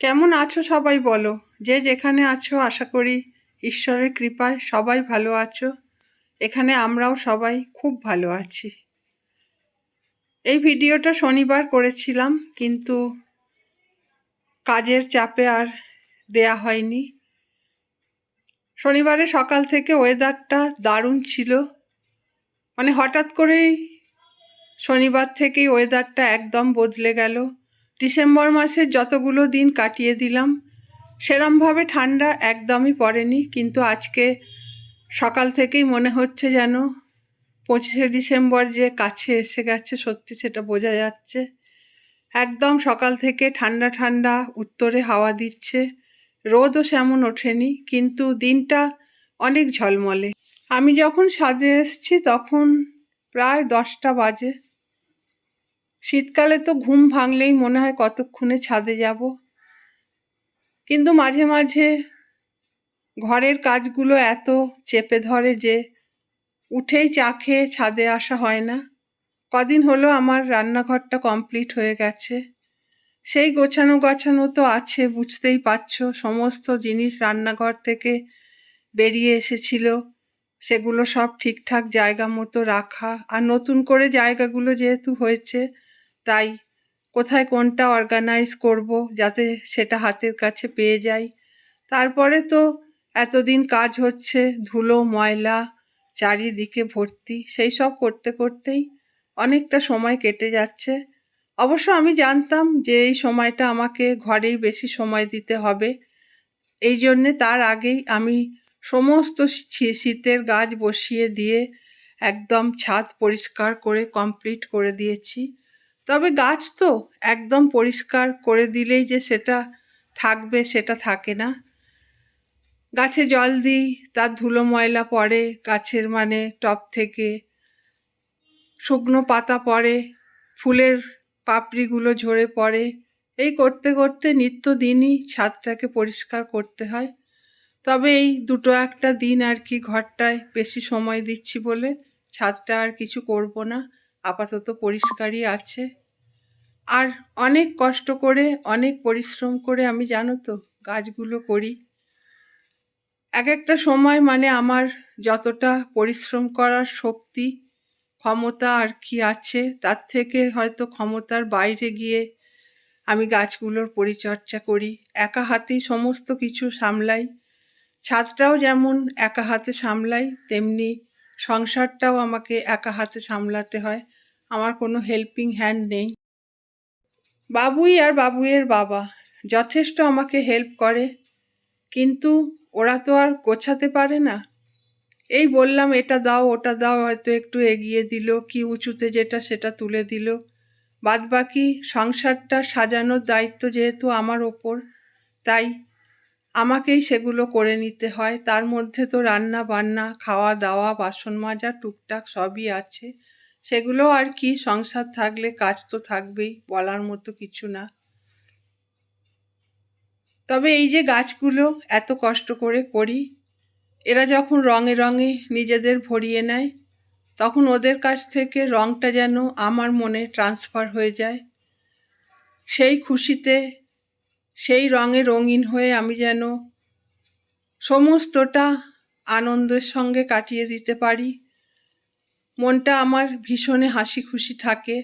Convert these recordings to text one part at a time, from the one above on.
কেমন আছো সবাই বলো? যে যেখানে আছো, আশা করি ঈশ্বরের কৃপায় সবাই ভালো আছো। এখানে আমরাও সবাই খুব ভালো আছি। এই ভিডিওটা শনিবার করেছিলাম, কিন্তু কাজের চাপে আর দেয়া হয়নি। শনিবারে সকাল থেকে ওয়েদারটা দারুণ ছিল। মানে হঠাৎ করেই শনিবার থেকেই ওয়েদারটা একদম বদলে গেল। ডিসেম্বর মাসের যতগুলো দিন কাটিয়ে দিলাম, সেরমভাবে ঠান্ডা একদমই পড়েনি, কিন্তু আজকে সকাল থেকেই মনে হচ্ছে যেন পঁচিশে ডিসেম্বর যে কাছে এসে গেছে সত্যি সেটা বোঝা যাচ্ছে। একদম সকাল থেকে ঠান্ডা ঠান্ডা উত্তরে হাওয়া দিচ্ছে, রোদও সেমন ওঠেনি, কিন্তু দিনটা অনেক ঝলমলে। আমি যখন সাজে এসছি তখন প্রায় দশটা বাজে। শীতকালে তো ঘুম ভাঙলেই মনে হয় কতক্ষণে ছাদে যাব। কিন্তু মাঝে মাঝে ঘরের কাজগুলো এত চেপে ধরে যে উঠেই চা খেয়ে ছাদে আসা হয় না। কদিন হলো আমার রান্নাঘরটা কমপ্লিট হয়ে গেছে। সেই গোছানো গাছানো তো আছে, বুঝতেই পারছ। সমস্ত জিনিস রান্নাঘর থেকে বেরিয়ে এসেছিল। সেগুলো সব ঠিকঠাক জায়গা মতো রাখা। আর নতুন করে জায়গাগুলো যেহেতু হয়েছে তাই কোথায় কোনটা অর্গানাইজ করব যাতে সেটা হাতের কাছে পেয়ে যাই? তারপরে তো এতদিন কাজ হচ্ছে, ধুলো, ময়লা, চারিদিকে ভর্তি, সেই সব করতে করতেই অনেকটা সময় কেটে যাচ্ছে। অবশ্য আমি জানতাম যে এই সময়টা আমাকে ঘরেই বেশি সময় দিতে হবে। এই জন্যে তার আগেই আমি সমস্ত শীতের গাছ বসিয়ে দিয়ে একদম ছাদ পরিষ্কার করে কমপ্লিট করে দিয়েছি। তবে গাছ তো একদম পরিষ্কার করে দিলেই যে সেটা থাকবে, সেটা থাকে না। গাছে জল দিই, তার ধুলো ময়লা পড়ে, গাছের মানে টপ থেকে শুকনো পাতা পড়ে, ফুলের পাপড়িগুলো ঝরে পড়ে। এই করতে করতে নিত্য দিনই ছাদটাকে পরিষ্কার করতে হয়। তবে এই দুটো একটা দিন আর কি ঘরটায় বেশি সময় দিচ্ছি বলে ছাদটা আর কিছু করব না। আপাতত পরিষ্কারই আছে। আর অনেক কষ্ট করে, অনেক পরিশ্রম করে আমি জানো তো গাছগুলো করি। এক একটা সময় মানে আমার যতটা পরিশ্রম করার শক্তি, ক্ষমতা আর কি আছে, তার থেকে হয়তো ক্ষমতার বাইরে গিয়ে আমি গাছগুলোর পরিচর্যা করি। একা হাতেই সমস্ত কিছু সামলাই, ছাদটাও যেমন একা হাতে সামলাই, তেমনি সংসারটাও আমাকে একা হাতে সামলাতে হয়। আমার কোনো হেল্পিং হ্যান্ড নেই। বাবুই আর বাবুইয়ের বাবা যথেষ্ট আমাকে হেল্প করে, কিন্তু ওরা তো আর গোছাতে পারে না। এই বললাম, এটা দাও, ওটা দাও, হয়তো একটু এগিয়ে দিল, কি উঁচুতে যেটা সেটা তুলে দিল। বাদবাকি সংসারটা সাজানোর দায়িত্ব যেহেতু আমার ওপর, তাই আমাকেই সেগুলো করে নিতে হয়। তার মধ্যে তো রান্না বান্না খাওয়া দাওয়া বাসন মাজা টুকটাক সবই আছে। সেগুলো আর কি, সংসার থাকলে কাজ তো থাকবেই, বলার মতো কিছু না। তবে এই যে গাছগুলো এত কষ্ট করে করি, এরা যখন রঙে রঙে নিজেদের ভরিয়ে নেয়, তখন ওদের কাছ থেকে রঙটা যেন আমার মনে ট্রান্সফার হয়ে যায়। সেই খুশিতে সেই রঙে রঙিন হয়ে আমি যেন সমস্তটা আনন্দের সঙ্গে কাটিয়ে দিতে পারি। মনটা আমার ভীষণে হাসি খুশি থাকে।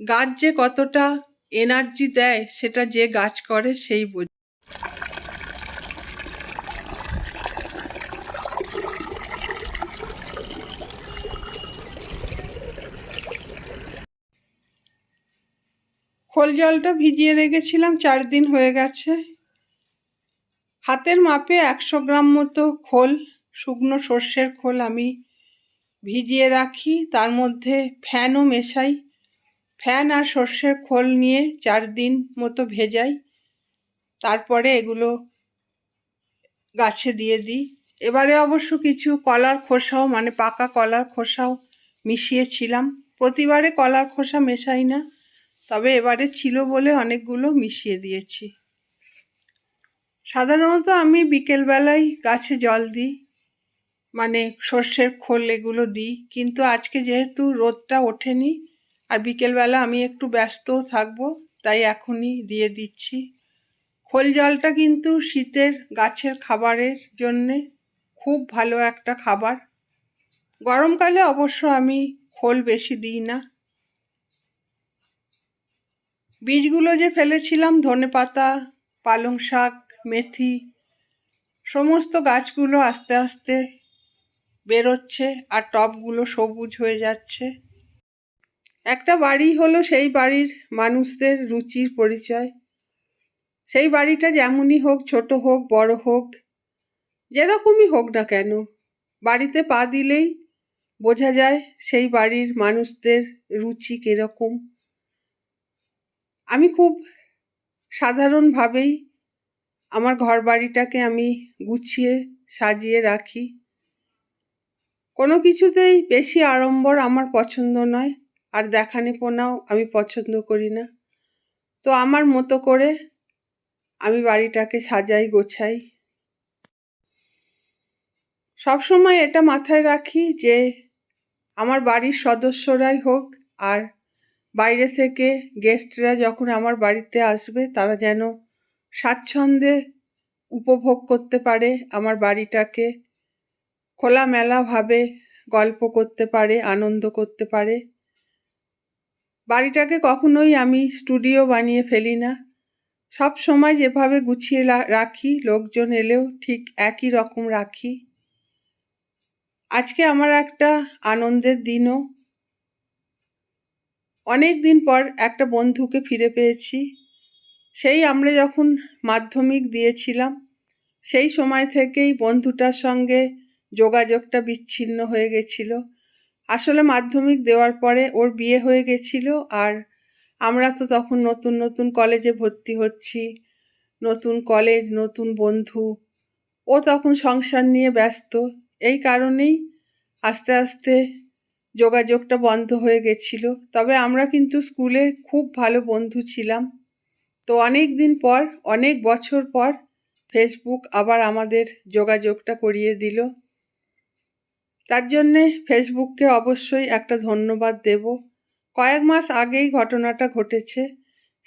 গাছ যে কতটা এনার্জি দেয়, সেটা যে গাছ করে, সেই বোঝে। খোল জলটা ভিজিয়ে রেখেছিলাম, চার দিন হয়ে গেছে। হাতের মাপে একশো গ্রাম মতো খোল, শুকনো সর্ষের খোল আমি ভিজিয়ে রাখি। তার মধ্যে ফ্যানও মেশাই। ফ্যান আর সর্ষের খোল নিয়ে চার দিন মতো ভেজাই। তারপরে এগুলো গাছে দিয়ে দিই। এবারে অবশ্য কিছু কলার খোসাও মানে পাকা কলার খোসাও মিশিয়েছিলাম। প্রতিবারে কলার খোসা মেশাই না। তবে এবারে ছিল বলে অনেকগুলো মিশিয়ে দিয়েছি। সাধারণত আমি বিকেলবেলায় গাছে জল দিই মানে সর্ষের খোল এগুলো দিই, কিন্তু আজকে যেহেতু রোদটা ওঠেনি আর বিকেলবেলা আমি একটু ব্যস্তও থাকব, তাই এখনই দিয়ে দিচ্ছি। খোল জলটা কিন্তু শীতের গাছের খাবারের জন্যে খুব ভালো একটা খাবার। গরমকালে অবশ্য আমি খোল বেশি দিই না। বীজগুলো যে ফেলেছিলাম, ধনে পাতা, পালং শাক, মেথি, সমস্ত গাছগুলো আস্তে আস্তে বেরোচ্ছে আর টবগুলো সবুজ হয়ে যাচ্ছে। একটা বাড়ি হলো সেই বাড়ির মানুষদের রুচির পরিচয়। সেই বাড়িটা যেমনই হোক, ছোট হোক, বড় হোক, যেরকমই হোক না কেন, বাড়িতে পা দিলেই বোঝা যায় সেই বাড়ির মানুষদের রুচি কীরকম। আমি খুব সাধারণভাবেই আমার ঘর বাড়িটাকে আমি গুছিয়ে সাজিয়ে রাখি। কোনো কিছুতেই বেশি আড়ম্বর আমার পছন্দ নয়, আর দেখানে পোনাও আমি পছন্দ করি না। তো আমার মতো করে আমি বাড়িটাকে সাজাই, গোছাই। সবসময় এটা মাথায় রাখি যে আমার বাড়ির সদস্যরাই হোক আর বাইরে থেকে গেস্টরা যখন আমার বাড়িতে আসবে, তারা যেন স্বাচ্ছন্দ্যে উপভোগ করতে পারে, আমার বাড়িটাকে খোলামেলাভাবে গল্প করতে পারে, আনন্দ করতে পারে। বাড়িটাকে কখনোই আমি স্টুডিও বানিয়ে ফেলি না। সব সময় যেভাবে গুছিয়ে রাখি, লোকজন এলেও ঠিক একই রকম রাখি। আজকে আমার একটা আনন্দের দিনও অনেক দিন পর একটা বন্ধুকে ফিরে পেয়েছি। সেই আমরা যখন মাধ্যমিক দিয়েছিলাম, সেই সময় থেকেই বন্ধুটার সঙ্গে যোগাযোগটা বিচ্ছিন্ন হয়ে গেছিল। আসলে মাধ্যমিক দেওয়ার পরে ওর বিয়ে হয়ে গেছিল আর আমরা তো তখন নতুন নতুন কলেজে ভর্তি হচ্ছি, নতুন কলেজ, নতুন বন্ধু। ও তখন সংসার নিয়ে ব্যস্ত। এই কারণেই আস্তে আস্তে যোগাযোগটা বন্ধ হয়ে গেছিল। তবে আমরা কিন্তু স্কুলে খুব ভালো বন্ধু ছিলাম। তো অনেক দিন পর, অনেক বছর পর ফেসবুক আবার আমাদের যোগাযোগটা করিয়ে দিল। তার জন্যে ফেসবুককে অবশ্যই একটা ধন্যবাদ দেব। কয়েক মাস আগেই ঘটনাটা ঘটেছে।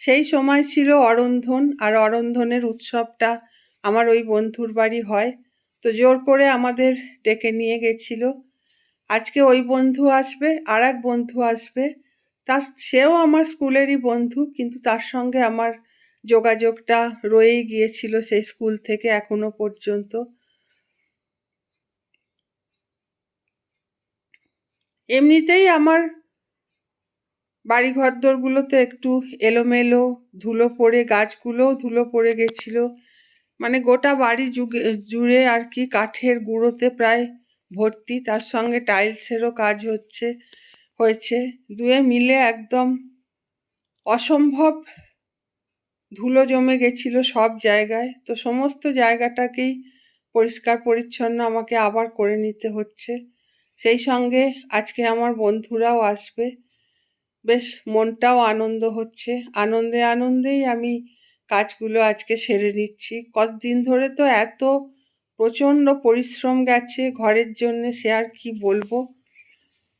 সেই সময় ছিল অরন্ধন, আর অরন্ধনের উৎসবটা আমার ওই বন্ধুর বাড়ি হয়। তো জোর করে আমাদের ডেকে নিয়ে গেছিল। আজকে ওই বন্ধু আসবে আর এক বন্ধু আসবে। তার সেও আমার স্কুলেরই বন্ধু, কিন্তু তার সঙ্গে আমার যোগাযোগটা রয়েই গিয়েছিল সেই স্কুল থেকে এখনও পর্যন্ত। এমনিতেই আমার বাড়ি ঘরদোরগুলোতে একটু এলোমেলো ধুলো পড়ে, গাছগুলোও ধুলো পড়ে গেছিল। মানে গোটা বাড়ি জুড়ে আর কি কাঠের গুঁড়োতে প্রায় ভর্তি, তার সঙ্গে টাইলসেরও কাজ হচ্ছে, হয়েছে। দুয়ে মিলে একদম অসম্ভব ধুলো জমে গেছিল সব জায়গায়। তো সমস্ত জায়গাটাকেই পরিষ্কার পরিচ্ছন্ন আমাকে আবার করে নিতে হচ্ছে। সেই সঙ্গে আজকে আমার বন্ধুরাও আসবে। বেশ মনটাও আনন্দ হচ্ছে। আনন্দে আনন্দেই আমি কাজগুলো আজকে সেরে নিচ্ছি। কতদিন ধরে তো এত প্রচণ্ড পরিশ্রম গেছে ঘরের জন্য, সে আর কি বলব?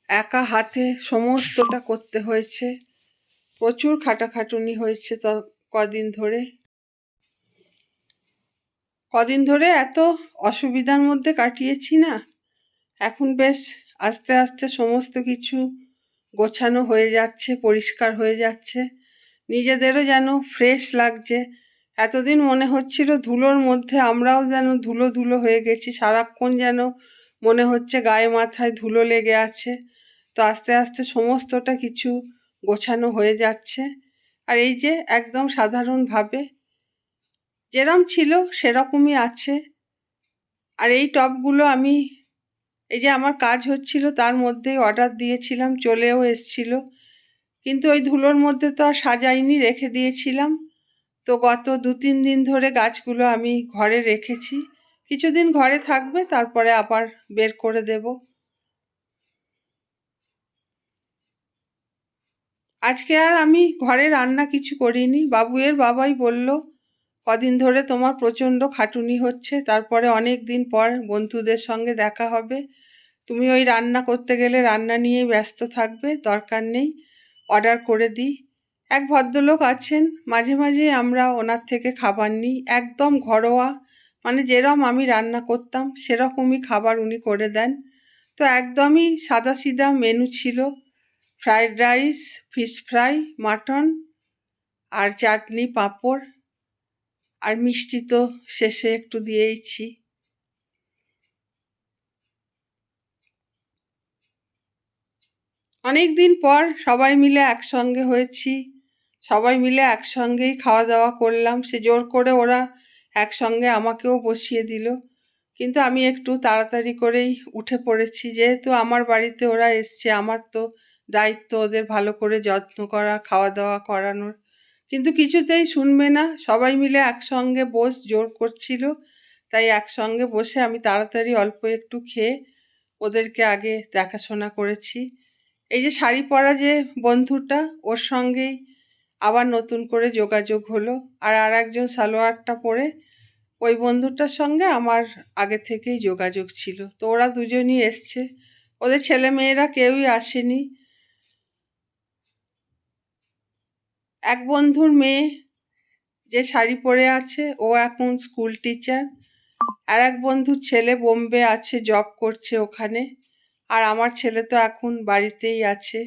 একা হাতে সমস্তটা করতে হয়েছে। প্রচুর খাটাখাটুনি হয়েছে কদিন ধরে। কদিন ধরে এত অসুবিধার মধ্যে কাটিয়েছি না। এখন বেশ আস্তে আস্তে সমস্ত কিছু গোছানো হয়ে যাচ্ছে, পরিষ্কার হয়ে যাচ্ছে। নিজেদেরও যেন ফ্রেশ লাগছে। এতদিন মনে হচ্ছিল ধুলোর মধ্যে আমরাও যেন ধুলো ধুলো হয়ে গেছি, সারাক্ষণ যেন মনে হচ্ছে গায়ে মাথায় ধুলো লেগে আছে। তো আস্তে আস্তে সমস্তটা কিছু গোছানো হয়ে যাচ্ছে। আর এই যে একদম সাধারণভাবে যেরম ছিল সেরকমই আছে। আর এই টপগুলো আমি, এই যে আমার কাজ হচ্ছিল তার মধ্যেই অর্ডার দিয়েছিলাম, চলেও এসছিল। কিন্তু ওই ধুলোর মধ্যে তো আর সাজাইনি, রেখে দিয়েছিলাম। তো গত দু তিন দিন ধরে গাছগুলো আমি ঘরে রেখেছি। কিছুদিন ঘরে থাকবে, তারপরে আবার বের করে দেব। আজকে আর আমি ঘরে রান্না কিছু করিনি। বাবুয়ের বাবাই বলল, কদিন ধরে তোমার প্রচণ্ড খাটুনি হচ্ছে, তারপরে অনেক দিন পর বন্ধুদের সঙ্গে দেখা হবে। তুমি ওই রান্না করতে গেলে রান্না নিয়েই ব্যস্ত থাকবে, দরকার নেই। অর্ডার করে দিই। এক ভদ্রলোক আছেন। মাঝে মাঝে আমরা ওনার থেকে খাবার নিই। একদম ঘরোয়া। মানে যেরম আমি রান্না করতাম, সেরকমই খাবার উনি করে দেন। তো একদমই সাদাসিধা মেনু ছিল। Fried rice fish fry mutton আর চাটনি, পাঁপড় আর মিষ্টি তো শেষে একটু দিয়েইছি। অনেক দিন পর সবাই মিলে একসঙ্গে হয়েছি। সবাই মিলে একসঙ্গেই খাওয়া দাওয়া করলাম। সে জোর করে ওরা একসঙ্গে আমাকেও বসিয়ে দিল। কিন্তু আমি একটু তাড়াতাড়ি করেই উঠে পড়েছি। যেহেতু আমার বাড়িতে ওরা এসছে, আমার তো দায়িত্ব ওদের ভালো করে যত্ন করা খাওয়া দাওয়া করানোর। কিন্তু কিছুতেই শুনবে না। সবাই মিলে একসঙ্গে বস জোর করছিল। তাই একসঙ্গে বসে আমি তাড়াতাড়ি অল্প একটু খেয়ে ওদেরকে আগে দেখাশোনা করেছি। এই যে শাড়ি পরা যে বন্ধুটা, ওর সঙ্গেই আবার নতুন করে যোগাযোগ হলো। আর আর একজন সালোয়ারটা পরে ওই বন্ধুটার সঙ্গে আমার আগে থেকেই যোগাযোগ ছিল। তো ওরা দুজনই এসছে। ওদের ছেলে মেয়েরা কেউই আসেনি। এক বন্ধুর মেয়ে যে শাড়ি পরে আছে, ও এখন স্কুল টিচার। আর এক বন্ধুর ছেলে বোম্বে আছে, জব করছে ওখানে। আর আমার ছেলে তো এখন বাড়িতেই আছে।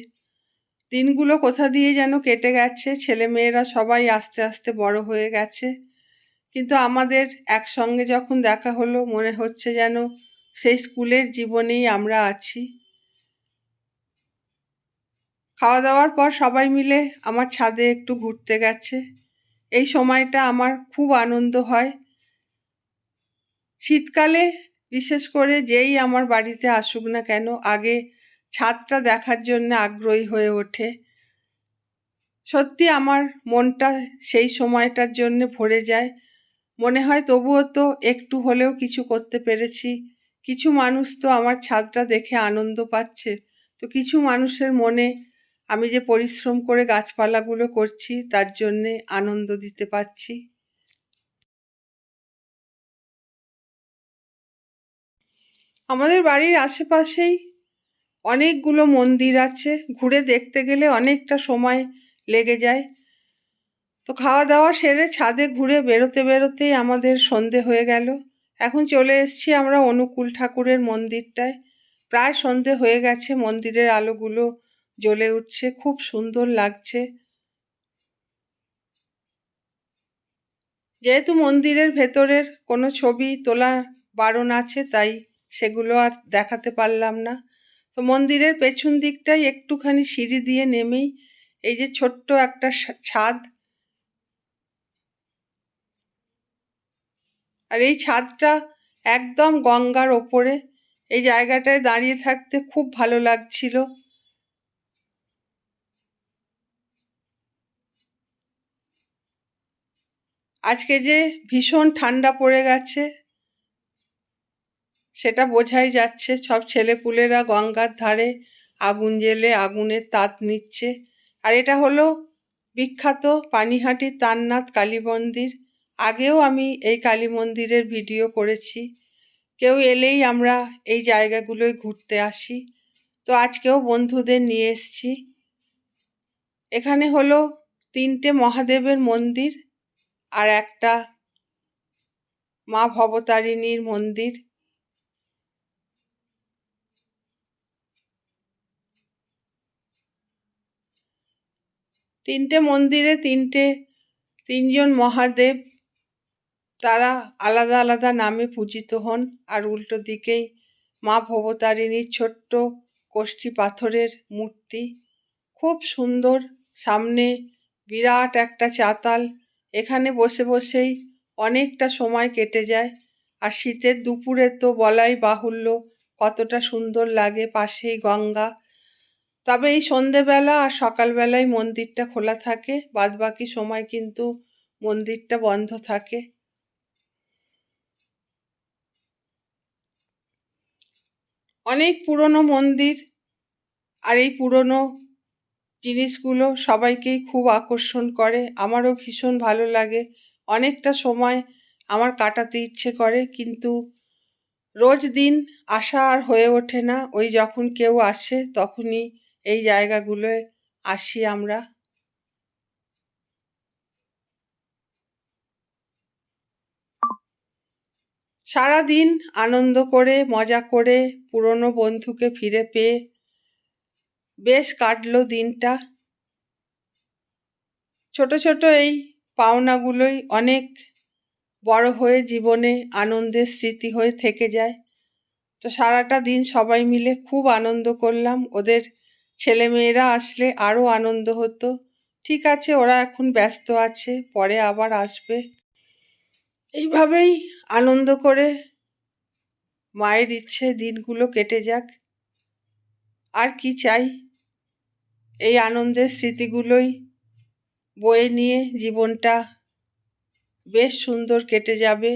দিনগুলো কোথা দিয়ে যেন কেটে গেছে ছেলে মেয়েরা সবাই আস্তে আস্তে বড় হয়ে গেছে। কিন্তু আমাদের একসঙ্গে যখন দেখা হলো, মনে হচ্ছে যেন সেই স্কুলের জীবনেই আমরা আছি। খাওয়া দাওয়ার পর সবাই মিলে আমার ছাদে একটু ঘুরতে গেছে। এই সময়টা আমার খুব আনন্দ হয়। শীতকালে বিশেষ করে যেই আমার বাড়িতে আসুক না কেন, আগে ছাদটা দেখার জন্য আগ্রহী হয়ে ওঠে। সত্যি আমার মনটা সেই সময়টার জন্য ভরে যায়। মনে হয় তবুও তো একটু হলেও কিছু করতে পেরেছি। কিছু মানুষ তো আমার ছাদটা দেখে আনন্দ পাচ্ছে। তো কিছু মানুষের মনে আমি যে পরিশ্রম করে গাছপালাগুলো করছি, তার জন্যে আনন্দ দিতে পারছি। আমাদের বাড়ির আশেপাশেই অনেকগুলো মন্দির আছে, ঘুরে দেখতে গেলে অনেকটা সময় লেগে যায়। তো খাওয়া দাওয়া সেরে ছাদে ঘুরে বেরোতে বেরোতেই আমাদের সন্ধে হয়ে গেল। এখন চলে এসছি আমরা অনুকূল ঠাকুরের মন্দিরটায়। প্রায় সন্ধে হয়ে গেছে, মন্দিরের আলোগুলো জ্বলে উঠছে, খুব সুন্দর লাগছে। যেহেতু মন্দিরের ভেতরের কোনো ছবি তোলা বারণ আছে, তাই সেগুলো আর দেখাতে পারলাম না। তো মন্দিরের পেছন দিকটাই একটুখানি সিঁড়ি দিয়ে নেমেই এই যে ছোট্ট একটা ছাদ। আর এই ছাদটা একদম গঙ্গার ওপরে। এই জায়গাটায় দাঁড়িয়ে থাকতে খুব ভালো লাগছিল। আজকে যে ভীষণ ঠান্ডা পড়ে গেছে। সেটা বোঝাই যাচ্ছে, সব ছেলেপুলেরা গঙ্গার ধারে আগুন জেলে আগুনের তাত নিচ্ছে। আর এটা হলো বিখ্যাত পানিহাটির তান্নাথ কালী মন্দির। আগেও আমি এই কালী মন্দিরের ভিডিও করেছি। কেউ এলেই আমরা এই জায়গাগুলোয় ঘুরতে আসি। তো আজকেও বন্ধুদের নিয়ে এসছি। এখানে হলো তিনটে মহাদেবের মন্দির আর একটা মা ভবতারিণীর মন্দির। তিনটে মন্দিরে তিনটে, তিনজন মহাদেব, তারা আলাদা আলাদা নামে পূজিত হন। আর উল্টো দিকেই মা ভবতারিণীর ছোট্ট কষ্টি পাথরের মূর্তি। খুব সুন্দর, সামনে বিরাট একটা চাতাল। এখানে বসে বসেই অনেকটা সময় কেটে যায়। আর শীতের দুপুরে তো বলাই বাহুল্য কতটা সুন্দর লাগে পাশেই গঙ্গা। তবে এই সন্ধেবেলা আর সকালবেলায় মন্দিরটা খোলা থাকে, বাদবাকি সময় কিন্তু মন্দিরটা বন্ধ থাকে। অনেক পুরনো মন্দির আর এই পুরনো জিনিসগুলো সবাইকেই খুব আকর্ষণ করে। আমারও ভীষণ ভালো লাগে। অনেকটা সময় আমার কাটাতে ইচ্ছে করে, কিন্তু রোজ দিন আসা আর হয়ে ওঠে না। ওই যখন কেউ আসে তখনই এই জায়গাগুলোয় আসি আমরা। সারাদিন আনন্দ করে, মজা করে, পুরনো বন্ধুকে ফিরে পেয়ে বেশ কাটলো দিনটা। ছোট ছোট এই পাওনাগুলোই অনেক বড় হয়ে জীবনে আনন্দের স্মৃতি হয়ে থেকে যায়। তো সারাটা দিন সবাই মিলে খুব আনন্দ করলাম। ওদের ছেলেমেয়েরা আসলে আরও আনন্দ হতো। ঠিক আছে, ওরা এখন ব্যস্ত আছে, পরে আবার আসবে। এইভাবেই আনন্দ করে মায়ের ইচ্ছে দিনগুলো কেটে যাক। আর কি চাই? এই আনন্দের স্মৃতিগুলোই বয়ে নিয়ে জীবনটা বেশ সুন্দর কেটে যাবে।